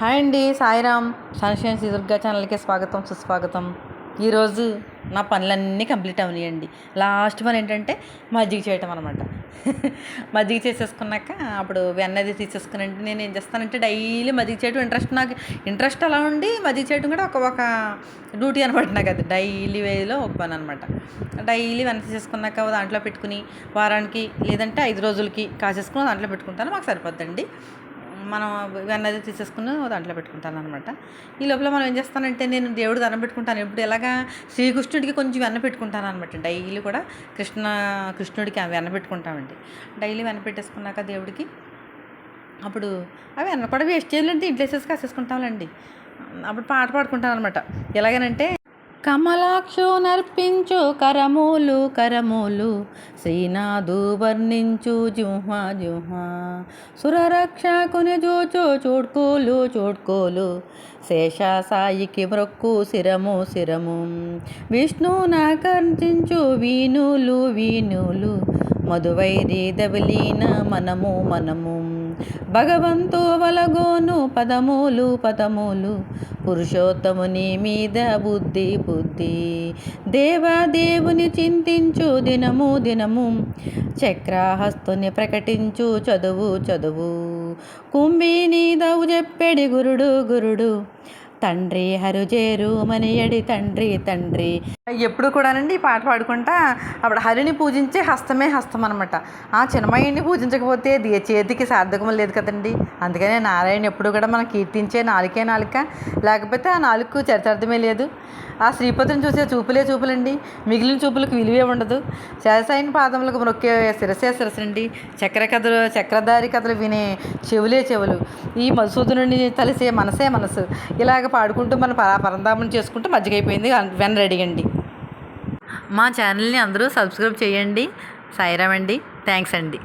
Hi అండి Sairam. Sunshine Durga ఛానల్కి స్వాగతం సుస్వాగతం. ఈరోజు నా పనులన్నీ కంప్లీట్ అవనియండి. లాస్ట్ పని ఏంటంటే మజ్జిగ చేయటం అనమాట. మజ్జిగ చేసేసుకున్నాక అప్పుడు వెన్నది తీసేసుకుని నేను ఏం చేస్తానంటే డైలీ మజ్జిగ చేయటం ఇంట్రెస్ట్ నాకు ఇంట్రెస్ట్ అలా ఉండి మజ్జిగ చేయటం కూడా ఒక ఒక డ్యూటీ అనమాట నాకు అది. డైలీ వేలో ఒక పని అనమాట. డైలీ వెన్న తీసేసుకున్నాక దాంట్లో పెట్టుకుని వారానికి లేదంటే ఐదు రోజులకి కాసేసుకుని దాంట్లో పెట్టుకుంటాను మాకు సరిపోద్దండి. మనం ఇవన్నీ తీసేసుకుని దాంట్లో పెట్టుకుంటాను అనమాట ఈ లోపల మనం ఏం చేస్తానంటే నేను దేవుడు దండం పెట్టుకుంటాను. ఇప్పుడు ఎలాగా శ్రీకృష్ణుడికి కొంచెం వెన్న పెట్టుకుంటాను అనమాట డైలీ కూడా కృష్ణ కృష్ణుడికి వెన్న పెట్టుకుంటామండి. డైలీ వెన్న పెట్టేసుకున్నాక దేవుడికి అప్పుడు అవి వెన్న కూడా వేస్ట్ చేయాలంటే ఇంట్లో వేసేసి కాసేసుకుంటాంలేండి. అప్పుడు పాట పాడుకుంటాను అనమాట ఎలాగనంటే కమలాక్షు నర్పించు కరమూలు కరమూలు శ్రీనాథు వర్ణించు జుహ్వా జుహ్వా సురరక్షకుని జూచు చూడ్కోలు చూడ్కోలు శేషాసాయికి మ్రొక్కు శిరము శిరము. విష్ణు నాకర్జించు వీణులు వీణులు. మధువైరి దవిలీన మనము మనము. భగవంతో వలగోను పదమూలు పదమూలు. పురుషోత్తముని మీద బుద్ధి బుద్ధి. దేవాదేవుని చింతించు దినము దినము. చక్రాహస్తుని ప్రకటించు చదువు చదువు. కుంభిని దవు చెప్పెడి గురుడు గురుడు. తండ్రి హరుజేరు మనియడి తండ్రి తండ్రి. ఎప్పుడు కూడానండి ఈ పాట పాడుకుంటా అప్పుడు హరిని పూజించే హస్తమే హస్తం అనమాట ఆ చిన్నమయ్యని పూజించకపోతే ది- చేతికి సార్థకం లేదు కదండి. అందుకనే నారాయణ ఎప్పుడు కూడా మనం కీర్తించే నాలుకే నాలుక. లేకపోతే ఆ నాలుగు చరితార్థమే లేదు. ఆ శ్రీపతిని చూసే చూపులే చూపులండి. మిగిలిన చూపులకు విలువే ఉండదు. శేషాయిని పాదములకు మొక్కే శిరసే శిరసండి. చక్ర కథలు చక్రధారి కథలు వినే చెవులే చెవులు. ఈ మధుసూదనుడిని తలిసే మనసే మనసు. ఇలాగ పాడుకుంటూ మన పరా పరంధామం చేసుకుంటూ మజ్జిగైపోయింది. వెన్ రెడీ అండి మా ఛానల్ని అందరూ సబ్స్క్రైబ్ చేయండి. సాయిరామ్ అండి థ్యాంక్స్ అండి.